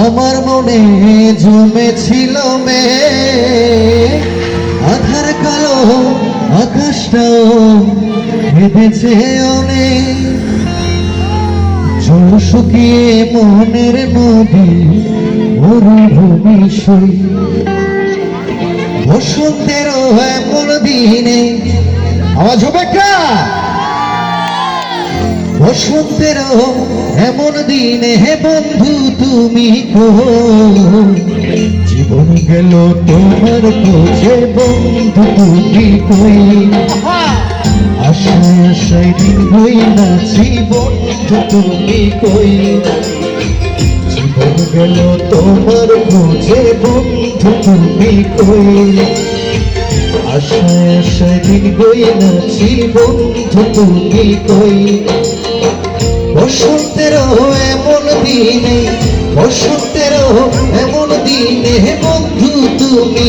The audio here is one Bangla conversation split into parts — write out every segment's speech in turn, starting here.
আমার মনে জমেছিল মে আধার কালো, আকাশটাও ভেবেছে মনের নদী, মরুভূমি সই। বসন্তেরও এমন দিনে, আওয়াজ হবে কা বসন্তেরও এমন দিনে হে বন্ধু তুমি জীবন গেল তোমার খোঁজে, বন্ধু তুমি কই? আশায় আশায় দিন হই না জীবন তুমি কই? জীবন গেল তোমার খোঁজে, বন্ধু তুমি কই? আশায় আশায় দিন হই না জীবন তুমি কই? বসন্তের এমন দিনে, বসন্তের এমন দিনে বন্ধু তুমি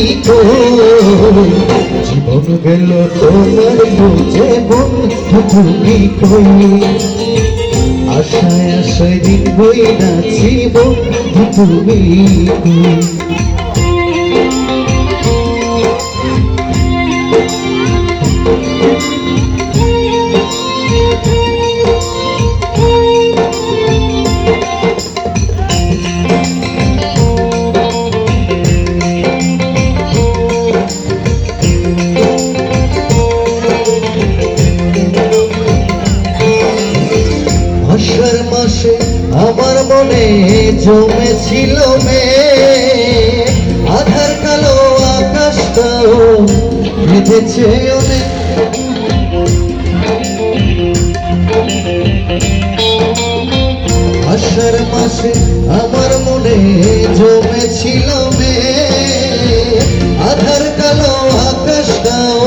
জীবন গেল তোমার বুঝে বন্ধু তুমি কই আশায় আশায় দিন বই না জীবন তুমি মনে জমেছিল মে। আধার কালো আকাশটাও বেঁধেছে অনেক। আষাঢ় মাসে আমার মনে জমেছিল মে। আধার কালো আকাশটাও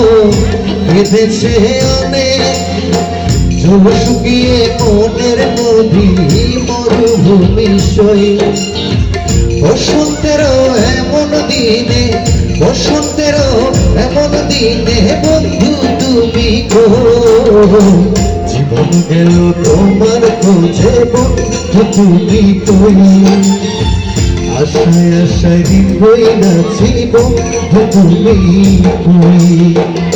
বেঁধেছে অনেক। জল শুকিয়ে মনের নদী সই বসন্তেরও এমন দিনে, বসন্তেরও এমন দিনে বন্ধু তুমি গো। জীবন গেল তোমার খোঁজে বন্ধু তুমি কই আশায় আশায় দিন বই না জীবন তুমি। কই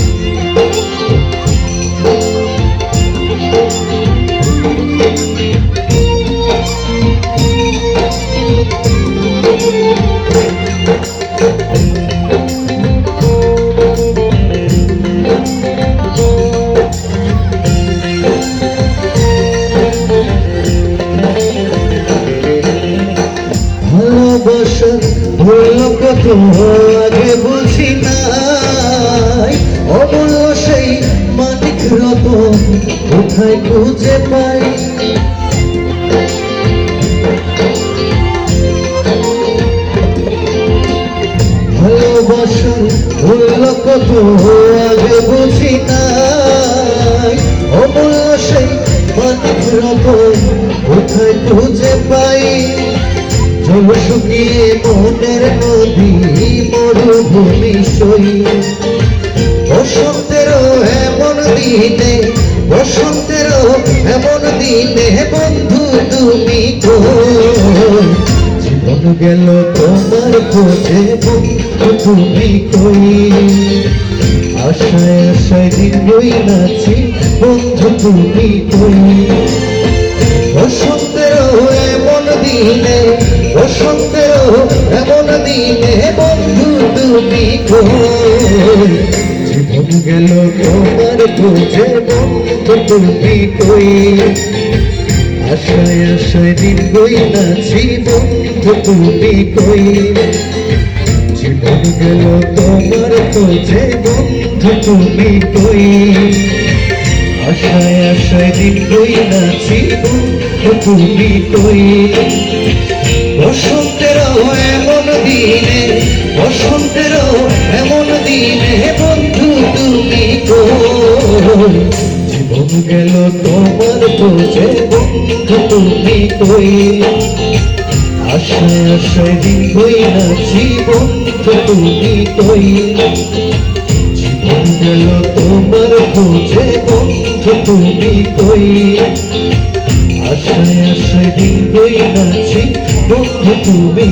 ভালোবাসা হলো কত আগে বুঝি নাই। অমূল্য সেই মানিক রতন কোথায় খুঁজে পাই? ভালোবাসা হলো কত আগে বুঝি নাই। অমূল্য সেই মানিক রতন কোথায় খুঁজে পাই? শুকিয়ে মনের নদী মরুভূমি সই। বসন্তেরও এমন দিনে, বসন্তেরও এমন দিনে বন্ধু তুমি জীবন গেল তোমার খোঁজে বন্ধু তুমি কই? আশায় আশায় দিন রই নাছি বন্ধু তুমি কই? বসন্তেরও এমন দিনে বসন্তেরও এমন দিনে বন্ধু তুমি জীবন গেল তোমার খোঁজে বন্ধু তুমি কই আশায় আশায় দিন গই নাছি বন্ধু তুমি কই জীবন গেল তোমার খোঁজে বন্ধু তুমি কই আশায় আশায় দিন রই নাছি বন্ধু, তুমি কই? বসন্তের এমন দিনে, বসন্তের এমন দিনে বন্ধু তুমি জীবন গেল তোমার খোঁজে, বন্ধু তুমি কই? আশায় আশায় দিন কই নাছি বন্ধু তুমি কই? জীবন গেল তোমার খোঁজে, বন্ধু তুমি কই? আশায় আশায় দিন কই নাছি বন্ধু তুমি